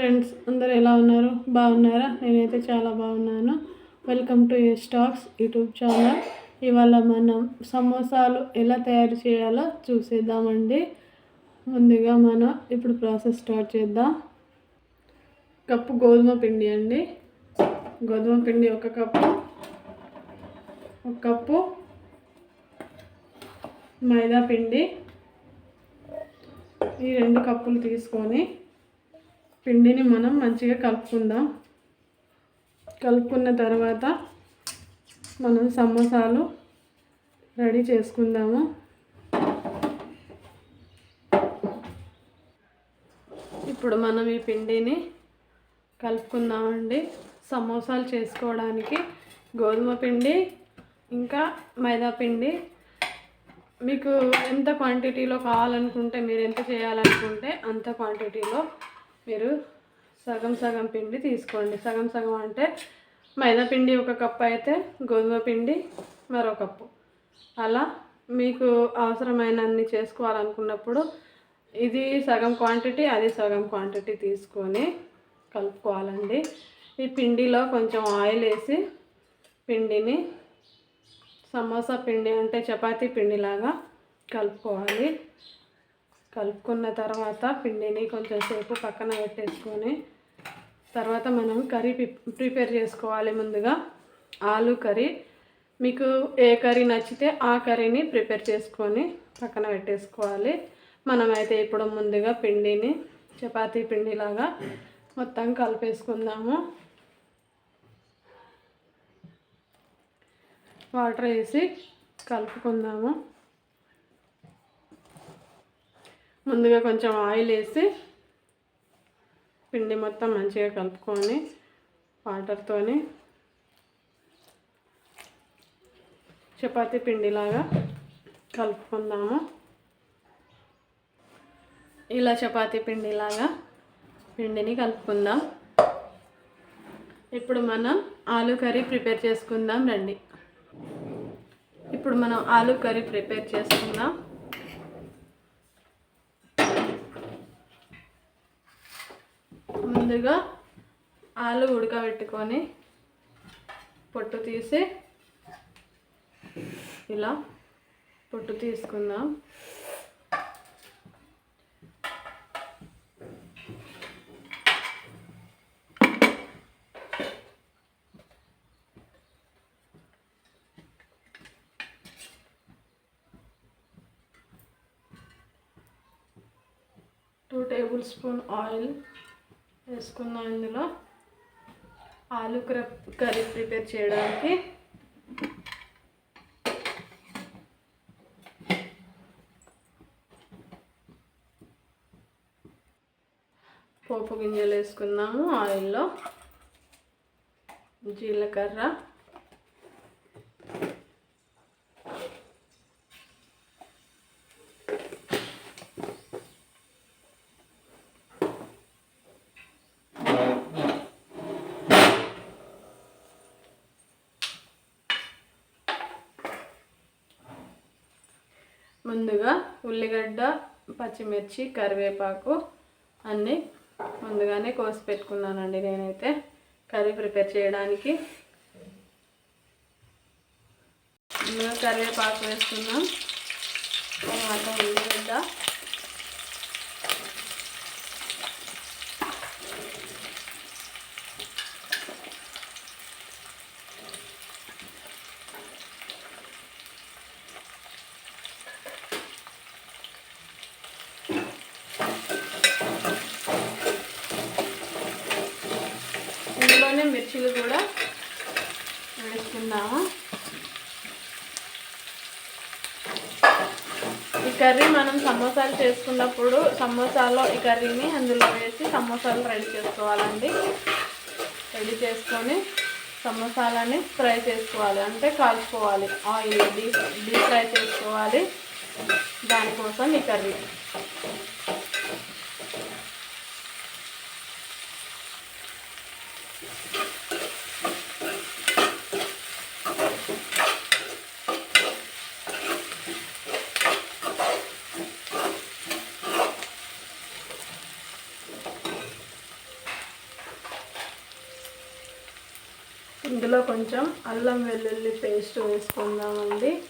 Friends అందరు ఎలా ఉన్నారు? బాగున్నారా? నేనైతే చాలా బాగున్నాను. Welcome to A stocks YouTube channel ఇవాళ మనం సమోసాలు ఎలా తయారు చేయాలో చూసేద్దామండి. ముందుగా మనం ఇప్పుడు ప్రాసెస్ స్టార్ట్ చేద్దాం. కప్పు గోధుమ పిండి అండి. గోధుమ పిండి ఒక కప్పు ఒక కప్పు మైదా పిండి. ఈ రెండు కప్పులు తీసుకొని పిండిని మనం మంచిగా కలుపుకుందాం. కలుపుకున్న తర్వాత మనం సమోసాలు రెడీ చేసుకుందాము. ఇప్పుడు మనం ఈ పిండిని కలుపుకుందామండి. సమోసాలు చేసుకోవడానికి గోధుమ పిండి ఇంకా మైదా పిండి. మీకు ఎంత క్వాంటిటీలో కావాలనుకుంటే మీరు ఎంత చేయాలనుకుంటే అంత క్వాంటిటీలో మీరు సగం సగం పిండి తీసుకోండి. సగం సగం అంటే మైదా పిండి ఒక కప్పు అయితే గోధుమ పిండి మరో కప్పు. అలా మీకు అవసరమైనన్ని చేసుకోవాలనుకున్నప్పుడు ఇది సగం క్వాంటిటీ అది సగం క్వాంటిటీ తీసుకొని కలుపుకోవాలండి. ఈ పిండిలో కొంచెం ఆయిల్ వేసి పిండిని సమోసా పిండి అంటే చపాతీ పిండిలాగా కలుపుకోవాలి. కలుపుకున్న తర్వాత పిండిని కొంచెం సేపు పక్కన పెట్టేసుకొని తర్వాత మనం కర్రీ ప్రిపేర్ చేసుకోవాలి ముందుగా. ఆలు కర్రీ. మీకు ఏ కర్రీ నచ్చితే ఆ కర్రీని ప్రిపేర్ చేసుకొని పక్కన పెట్టేసుకోవాలి. మనమైతే ఇప్పుడు ముందుగా పిండిని చపాతీ పిండిలాగా మొత్తం కలిపేసుకుందాము. వాటర్ వేసి కలుపుకుందాము. ముందుగా కొంచెం ఆయిల్ వేసి పిండి మొత్తం మంచిగా కలుపుకొని వాటర్తోని చపాతి పిండిలాగా కలుపుకుందాము. ఇలా చపాతి పిండిలాగా పిండిని కలుపుకుందాం. ఇప్పుడు మనం ఆలు కర్రీ ప్రిపేర్ చేసుకుందాం రండి. ఇప్పుడు మనం ఆలు కర్రీ ప్రిపేర్ చేసుకుందాం. ముందుగా ఆలు ఉడకబెట్టుకొని పొట్టు తీసి ఇలా పొట్టు తీసుకుందాం. టూ టేబుల్ స్పూన్ ఆయిల్ వేసుకున్నాం ఇందులో. ఆలు కర్రీ ప్రిపేర్ చేయడానికి. పోపు గింజలు వేసుకున్నాము ఆయిల్లో. జీలకర్ర. ముందుగా ఉల్లిగడ్డ పచ్చిమిర్చి కరివేపాకు అన్నీ ముందుగానే కోసి పెట్టుకున్నానండి నేనైతే కర్రీ ప్రిపేర్ చేయడానికి. ముందుగా కరివేపాకు వేసుకున్నాం తర్వాత ఉల్లిగడ్డ. వేసుకుందాము ఈ కర్రీ మనం సమోసాలు చేసుకున్నప్పుడు సమోసాలో ఈ కర్రీని అందులో వేసి సమోసాలు రెడీ చేసుకోవాలండి. రెడీ చేసుకొని సమోసాలని ఫ్రై చేసుకోవాలి. అంటే కాల్చుకోవాలి. ఆయిల్ డీప్ డీప్ ఫ్రై చేసుకోవాలి. దానికోసం ఈ కర్రీ ఇందులో కొంచెం అల్లం వెల్లుల్లి పేస్ట్ వేసుకుందామండి.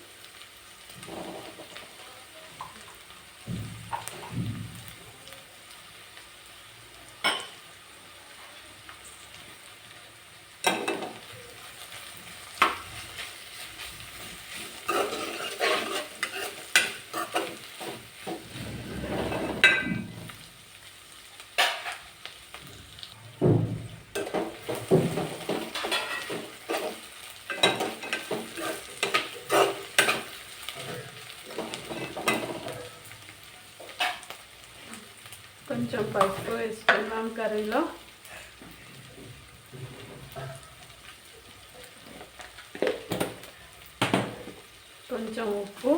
కొంచెం పసుపు వేసుకున్నాం కర్రీలో. కొంచెం ఉప్పు.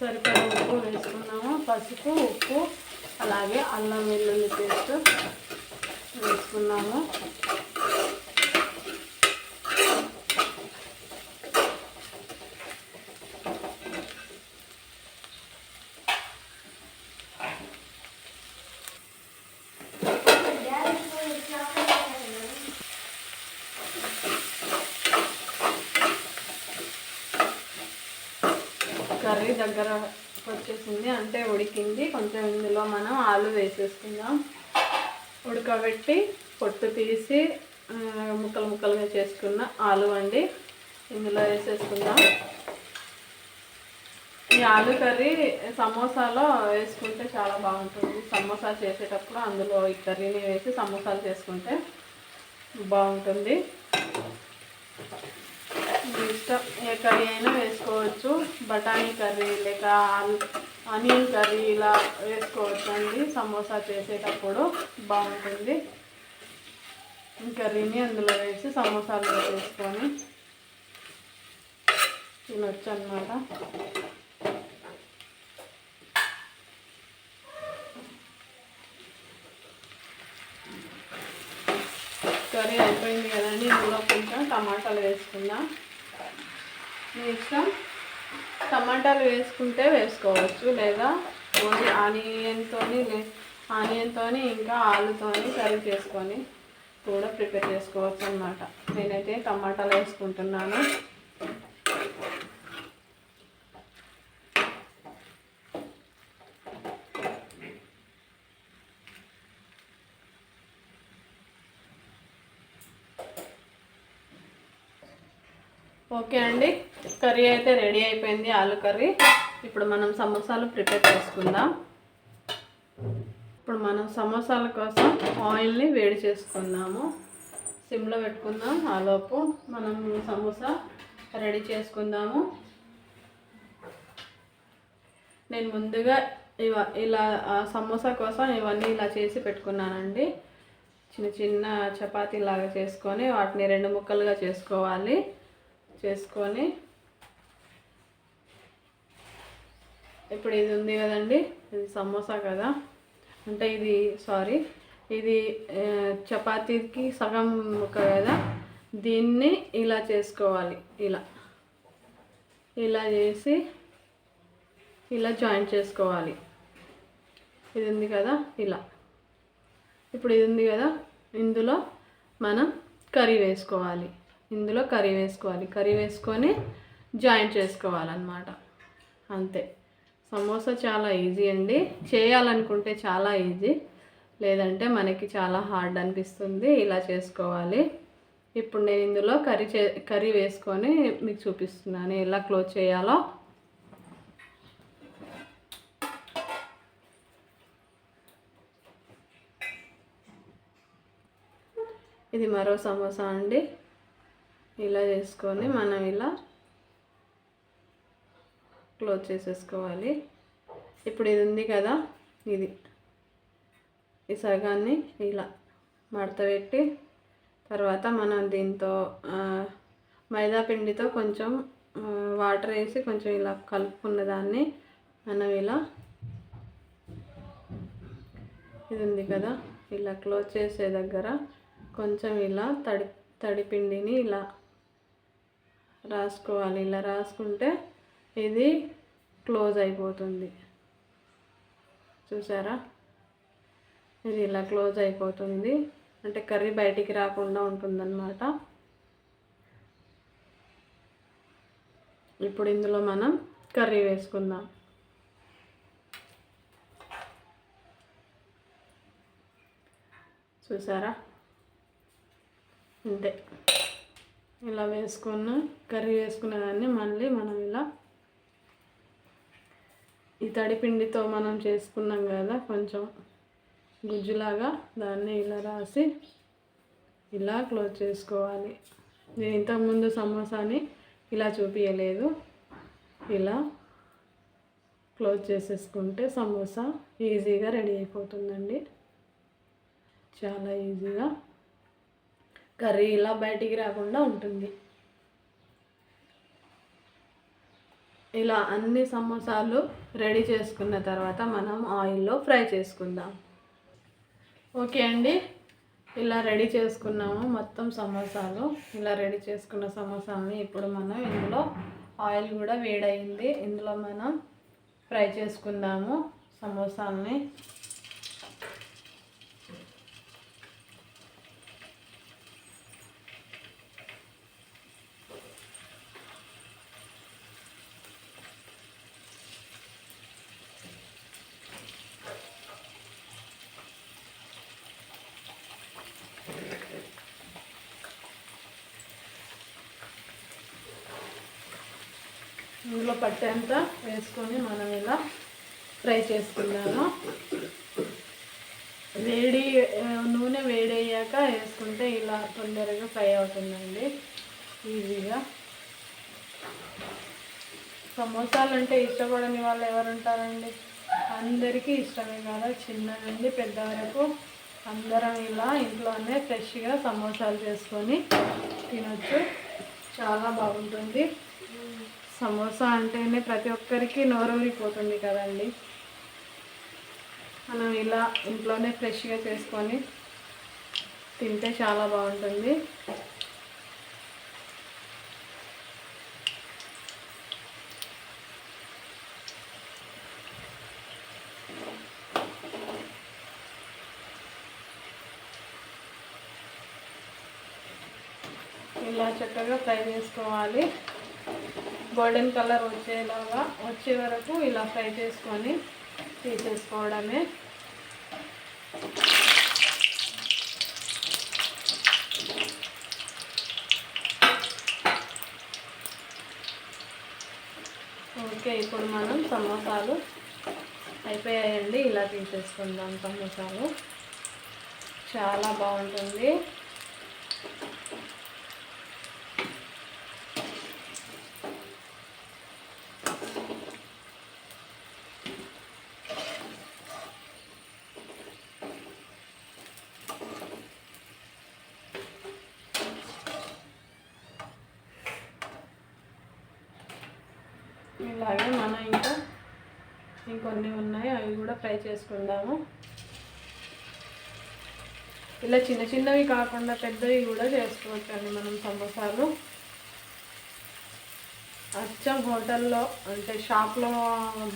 సరిపడా ఉప్పు వేసుకున్నాము. పసుపు ఉప్పు అలాగే అల్లం వెల్లుల్లి పేస్ట్. వేసుకున్నాము. కర్రీ దగ్గర వచ్చేసింది అంటే ఉడికింది. కొంచెం ఇందులో మనం ఆలు వేసేసుకుందాం. ఉడకబెట్టి పొట్టు తీసి ముక్కలు ముక్కలుగా చేసుకున్న ఆలు అండి. ఇందులో వేసేసుకుందాం. ఈ ఆలు కర్రీ సమోసాలో వేసుకుంటే చాలా బాగుంటుంది. సమోసా చేసేటప్పుడు అందులో ఈ కర్రీని వేసి సమోసాలు చేసుకుంటే బాగుంటుంది. ఇష్టం ఏ కర్రీ అయినా వేసుకోవచ్చు. బఠానీ కర్రీ లేక ఆలు ఆనియన్ కర్రీ ఇలా వేసుకోవచ్చండి. సమోసా చేసేటప్పుడు బాగుంటుంది. కర్రీని అందులో వేసి సమోసాలు వేసుకొని తినొచ్చు అనమాట కర్రీ అయిపోయింది కదండి. ఇందులో కొంచెం టమాటాలు వేసుకుందాం. మీ ఇష్టం? టమాటాలు వేసుకుంటే వేసుకోవచ్చు లేదా ఓన్లీ ఆనియన్తో ఆనియన్తో ఇంకా ఆలుతోని కర్రీ చేసుకొని కూడా ప్రిపేర్ చేసుకోవచ్చు అనమాట నేనైతే టమాటాలు వేసుకుంటున్నాను. ఓకే అండి. కర్రీ అయితే రెడీ అయిపోయింది ఆలు కర్రీ. ఇప్పుడు మనం సమోసాలు ప్రిపేర్ చేసుకుందాం. ఇప్పుడు మనం సమోసాల కోసం ఆయిల్ని వేడి చేసుకుందాము. సిమ్లో పెట్టుకుందాం ఆలోపు మనం సమోసా రెడీ చేసుకుందాము. నేను ముందుగా ఇవ ఇలా సమోసా కోసం ఇవన్నీ ఇలా చేసి పెట్టుకున్నానండి. చిన్న చిన్న చపాతీ లాగా చేసుకొని వాటిని రెండు ముక్కలుగా చేసుకోవాలి. చేసుకొని ఇప్పుడు ఇది ఉంది కదండి. ఇది సమోసా కదా. అంటే ఇది సారీ ఇది చపాతీకి సగం ముక్క కదా. దీన్ని ఇలా చేసుకోవాలి. ఇలా. ఇలా చేసి ఇలా జాయింట్ చేసుకోవాలి. ఇది ఉంది కదా ఇలా. ఇప్పుడు ఇది ఉంది కదా ఇందులో మనం కర్రీ వేసుకోవాలి. ఇందులో కర్రీ వేసుకోవాలి. కర్రీ వేసుకొని జాయింట్ చేసుకోవాలన్నమాట. అంతే. సమోసా చాలా ఈజీ అండి. చేయాలనుకుంటే చాలా ఈజీ. లేదంటే మనకి చాలా హార్డ్ అనిపిస్తుంది ఇలా చేసుకోవాలి. ఇప్పుడు నేను ఇందులో కర్రీ చే కర్రీ వేసుకొని మీకు చూపిస్తున్నాను ఎలా క్లోజ్ చేయాలో. ఇది మరో సమోసా అండి. ఇలా చేసుకొని మనం ఇలా క్లోజ్ చేసేసుకోవాలి. ఇప్పుడు ఇది ఉంది కదా ఇది. ఈ సగాన్ని ఇలా మడతపెట్టి తర్వాత మనం దీంతో మైదాపిండితో మైదా పిండితో కొంచెం వాటర్ వేసి కొంచెం ఇలా కలుపుకున్న దాన్ని మనం ఇలా ఇది ఉంది కదా ఇలా క్లోజ్ చేసే దగ్గర కొంచెం ఇలా తడి తడిపిండిని ఇలా రాసుకోవాలి. ఇలా రాసుకుంటే ఇది క్లోజ్ అయిపోతుంది. చూసారా? ఇది ఇలా క్లోజ్ అయిపోతుంది. అంటే కర్రీ బయటికి రాకుండా ఉంటుందన్నమాట. ఇప్పుడు ఇందులో మనం కర్రీ వేసుకుందాం. చూసారా? అంతే ఇలా వేసుకున్న కర్రీ వేసుకున్న దాన్ని మళ్ళీ మనం ఇలా ఈ తడిపిండితో మనం చేసుకున్నాం కదా కొంచెం గుజ్జులాగా దాన్ని ఇలా రాసి ఇలా క్లోజ్ చేసుకోవాలి. నేను ఇంతకుముందు సమోసాని ఇలా చూపించలేదు ఇలా క్లోజ్ చేసేసుకుంటే సమోసా ఈజీగా రెడీ అయిపోతుందండి. చాలా ఈజీగా కర్రీ ఇలా బయటికి రాకుండా ఉంటుంది. ఇలా అన్ని సమోసాలు రెడీ చేసుకున్న తర్వాత మనం ఆయిల్లో ఫ్రై చేసుకుందాం. ఓకే అండి. ఇలా రెడీ చేసుకున్నాము మొత్తం సమోసాలు. ఇలా రెడీ చేసుకున్న సమోసాలని ఇప్పుడు మనం ఇందులో ఆయిల్ కూడా వేడయింది. ఇందులో మనం ఫ్రై చేసుకుందాము సమోసాలని. ఇందులో పట్టేంత వేసుకొని మనం ఇలా ఫ్రై చేసుకున్నాను వేడి నూనె వేడయ్యాక వేసుకుంటే ఇలా తొందరగా ఫ్రై అవుతుందండి. ఈజీగా. సమోసాలు అంటే ఇష్టపడని వాళ్ళు ఎవరు ఉంటారండి అందరికీ ఇష్టమే కదా చిన్న నుండి పెద్ద వరకు. అందరం ఇలా ఇంట్లోనే ఫ్రెష్గా సమోసాలు చేసుకొని తినొచ్చు. చాలా బాగుంటుంది. సమోసా అంటేనే ప్రతి ఒక్కరికి నోరూరిపోతుంది కదండి. మనం ఇలా ఇంట్లోనే ఫ్రెష్గా చేసుకొని తింటే చాలా బాగుంటుంది. ఇలా చక్కగా ఫ్రై చేసుకోవాలి. గోల్డెన్ కలర్ వచ్చేలాగా వచ్చే వరకు ఇలా ఫ్రై చేసుకొని తీసేసుకోవడమే. ఓకే ఇప్పుడు మనం సమోసాలు అయిపోయాయండి. ఇలా తీసేసుకుందాం సమోసాలు. చాలా బాగుంటుంది ఇలాగే మనం ఇంకా ఇంకొన్ని ఉన్నాయి అవి కూడా ఫ్రై చేసుకుందాము. ఇలా చిన్న చిన్నవి కాకుండా పెద్దవి కూడా చేసుకోవచ్చు అండి మనం సమోసాలు. అచ్చం హోటల్లో అంటే షాప్లో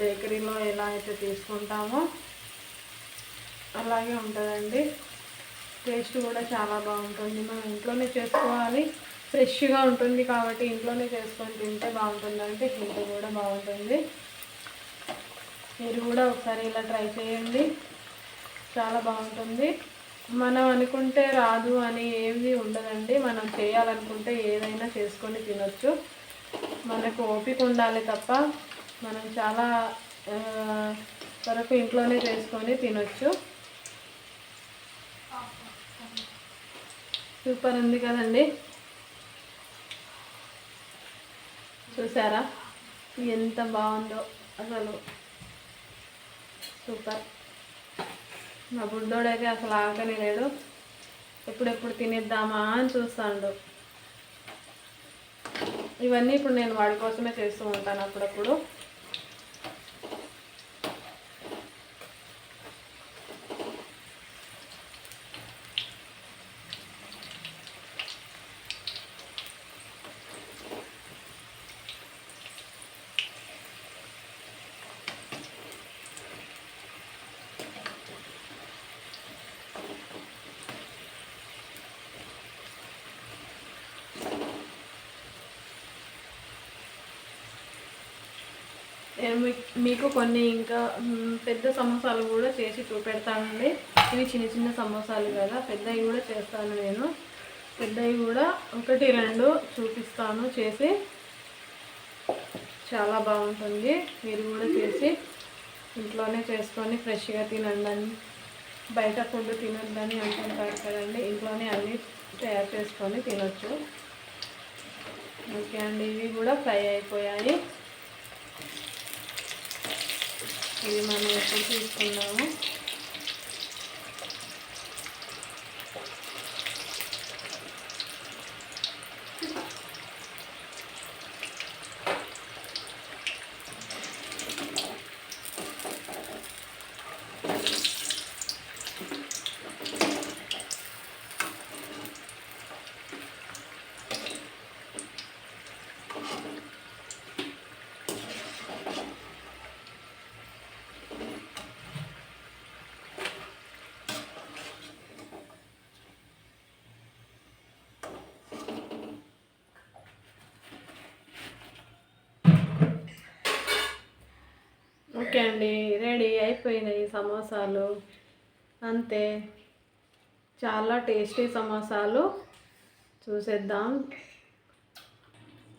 బేకరీలో ఎలా అయితే తీసుకుంటామో అలాగే ఉంటుందండి. టేస్ట్ కూడా చాలా బాగుంటుంది. మనం ఇంట్లోనే చేసుకోవాలి. ఫ్రెష్గా ఉంటుంది కాబట్టి ఇంట్లోనే చేసుకొని తింటే బాగుంటుంది అంటే హెల్త్ కూడా బాగుంటుంది. మీరు కూడా ఒకసారి ఇలా ట్రై చేయండి. చాలా బాగుంటుంది. మనం అనుకుంటే రాదు అని ఏమీ ఉండదండి. మనం చేయాలనుకుంటే ఏదైనా చేసుకొని తినొచ్చు. మనకు ఓపిక ఉండాలి తప్ప మనం చాలా వరకు ఇంట్లోనే చేసుకొని తినొచ్చు. సూపర్ ఉంది కదండి. చూసారా? ఎంత బాగుందో అసలు. సూపర్. మా బుడ్డోడైతే అసలు ఆకనే లేడు ఎప్పుడెప్పుడు తినేద్దామా అని చూస్తాడు. ఇవన్నీ ఇప్పుడు నేను వాడి కోసమే చేస్తూ ఉంటాను అప్పుడప్పుడు. మీకు కొన్ని ఇంకా పెద్ద సమోసాలు కూడా చేసి చూపెడతానండి. ఇవి చిన్న చిన్న సమోసాలు కదా పెద్దవి కూడా చేస్తాను నేను. పెద్దవి కూడా ఒకటి రెండు చూపిస్తాను చేసి. చాలా బాగుంటుంది. మీరు కూడా చేసి ఇంట్లోనే చేసుకొని ఫ్రెష్గా తినండి బయట ఫుడ్ తినొద్దని అనుకుంటారు కదండి. ఇంట్లోనే అన్నీ తయారు చేసుకొని తినొచ్చు. ఓకే అండి ఇవి కూడా ఫ్రై అయిపోయాయి. ఇది మనం ఎప్పుడు తీసుకున్నాము? ఓకే అండి రెడీ అయిపోయినాయి సమోసాలు. అంతే చాలా టేస్టీ సమోసాలు. చూసేద్దాం.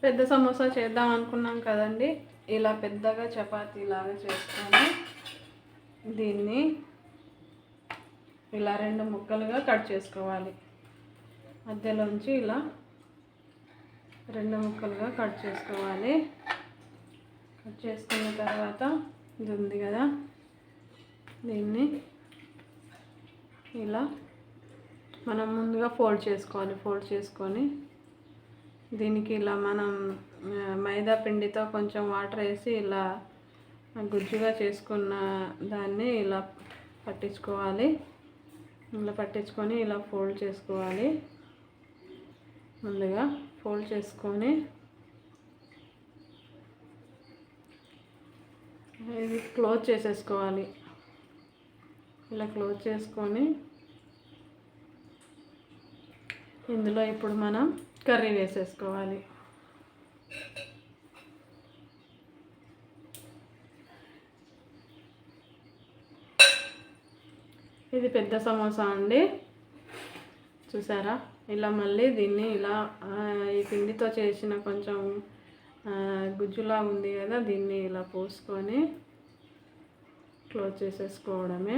పెద్ద సమోసా చేద్దాం అనుకున్నాం కదండి. ఇలా పెద్దగా చపాతీ లాగా చేసుకొని దీన్ని ఇలా రెండు ముక్కలుగా కట్ చేసుకోవాలి. మధ్యలోంచి ఇలా రెండు ముక్కలుగా కట్ చేసుకోవాలి. కట్ చేసుకున్న తర్వాత ఇది ఉంది కదా. దీన్ని ఇలా మనం ముందుగా ఫోల్డ్ చేసుకోవాలి ఫోల్డ్ చేసుకొని దీనికి ఇలా మనం మైదా పిండితో కొంచెం వాటర్ వేసి ఇలా గుజ్జుగా చేసుకున్న దాన్ని ఇలా పట్టించుకోవాలి. ఇలా పట్టించుకొని ఇలా ఫోల్డ్ చేసుకోవాలి. ముందుగా ఫోల్డ్ చేసుకొని ఇది క్లోజ్ చేసేసుకోవాలి. ఇలా క్లోజ్ చేసుకొని ఇందులో ఇప్పుడు మనం కర్రీ వేసేసుకోవాలి. ఇది పెద్ద సమోసా అండి. చూసారా? ఇలా మళ్ళీ దీన్ని ఇలా ఈ పిండితో చేసిన కొంచెం గుజ్జులా ఉంది కదా దీన్ని ఇలా పోసుకొని క్లోజ్ చేసేసుకోవడమే.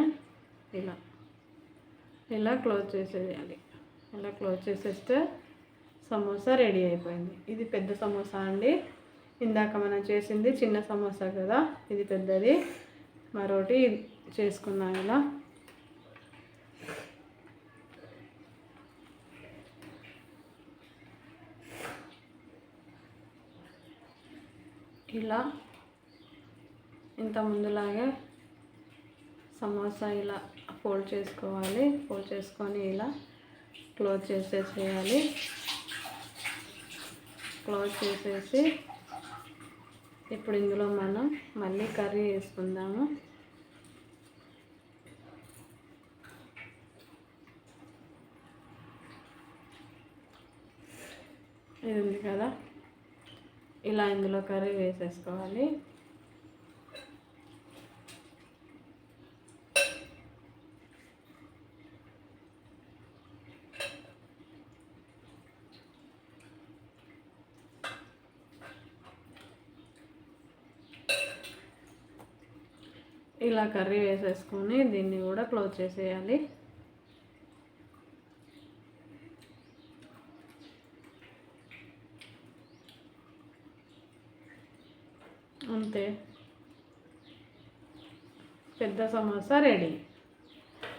ఇలా ఇలా క్లోజ్ చేసేయాలి. ఇలా క్లోజ్ చేసేస్తే సమోసా రెడీ అయిపోయింది. ఇది పెద్ద సమోసా అండి. ఇందాక మనం చేసింది చిన్న సమోసా కదా ఇది పెద్దది. మరోటి చేసుకున్నాం ఇలా ఇలా ఇంత ముందులాగే సమోసా ఇలా ఫోల్డ్ చేసుకోవాలి. ఫోల్డ్ చేసుకొని ఇలా క్లోజ్ చేసేసేయాలి క్లోజ్ చేసేసి ఇప్పుడు ఇందులో మనం మళ్ళీ కర్రీ వేసుకుందాము. ఇది ఉంది కదా. ఇలా ఇందులో కర్రీ వేసేసుకోవాలి. ఇలా కర్రీ వేసేసుకొని దీన్ని కూడా క్లోజ్ చేసేయాలి అంతే పెద్ద సమోసా రెడీ.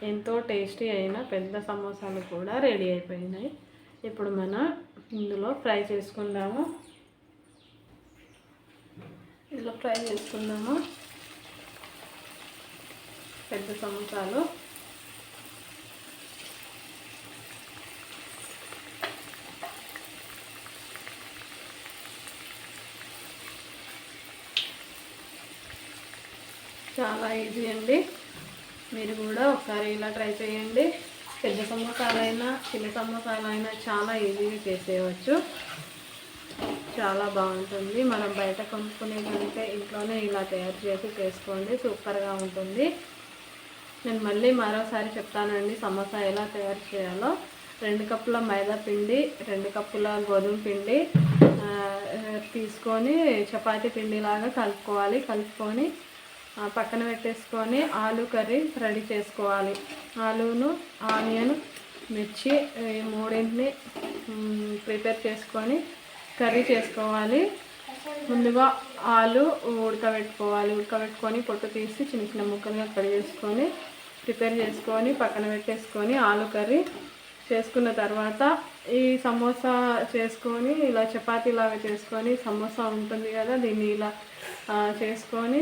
ఎంతో టేస్టీ అయిన పెద్ద సమోసాలు కూడా రెడీ అయిపోయినాయి. ఇప్పుడు మనం ఇందులో ఫ్రై చేసుకుందాము. ఇందులో ఫ్రై చేసుకుందాము. పెద్ద సమోసాలు. చాలా ఈజీ అండి. మీరు కూడా ఒకసారి ఇలా ట్రై చేయండి. పెద్ద సమోసాలైనా చిన్న సమోసాలైనా చాలా ఈజీగా చేసేయవచ్చు. చాలా బాగుంటుంది. మనం బయట కొనుక్కునే కంటే ఇంట్లోనే ఇలా తయారు చేసి చేసుకోండి. సూపర్గా ఉంటుంది. నేను మళ్ళీ మరోసారి చెప్తానండి సమోసా ఎలా తయారు చేయాలో. రెండు కప్పుల మైదా పిండి రెండు కప్పుల గోధుమ పిండి తీసుకొని చపాతీ పిండిలాగా కలుపుకోవాలి. కలుపుకొని పక్కన పెట్టేసుకొని ఆలు కర్రీ రెడీ చేసుకోవాలి. ఆలును ఆనియన్ మిర్చి ఈ మూడింటిని ప్రిపేర్ చేసుకొని కర్రీ చేసుకోవాలి. ముందుగా ఆలు ఉడకబెట్టుకోవాలి. ఉడకబెట్టుకొని పొట్టు తీసి చిన్న చిన్న ముక్కలుగా కట్ చేసుకొని ప్రిపేర్ చేసుకొని పక్కన పెట్టేసుకొని ఆలు కర్రీ చేసుకున్న తర్వాత ఈ సమోసా చేసుకొని ఇలా చపాతీ లాగా చేసుకొని సమోసా ఉంటుంది కదా దీన్ని ఇలా చేసుకొని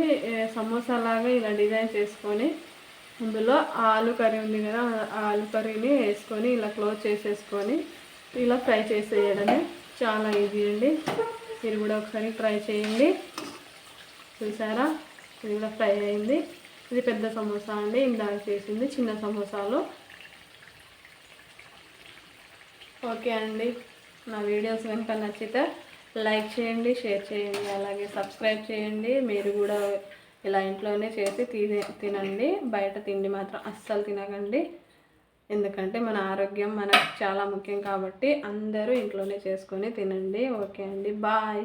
సమోసా లాగా ఇలా డిజైన్ చేసుకొని అందులో ఆలు కర్రీ ఉంది కదా ఆలు కర్రీని వేసుకొని ఇలా క్లోజ్ చేసేసుకొని ఇలా ఫ్రై చేసేయడమే చాలా ఈజీ అండి. మీరు కూడా ఒకసారి ట్రై చేయండి. చూసారా? ఇది కూడా ఫ్రై అయింది. ఇది పెద్ద సమోసా అండి. ఇందాక చేసింది చిన్న సమోసాలు. ఓకే అండి. నా వీడియోస్ కనుక నచ్చితే లైక్ చేయండి షేర్ చేయండి అలాగే సబ్స్క్రైబ్ చేయండి. మీరు కూడా ఇలా ఇంట్లోనే చేసి తినే తినండి. బయట తిండి మాత్రం అస్సలు తినకండి. ఎందుకంటే మన ఆరోగ్యం మనకు చాలా ముఖ్యం కాబట్టి అందరూ ఇంట్లోనే చేసుకొని తినండి. ఓకే అండి. బాయ్.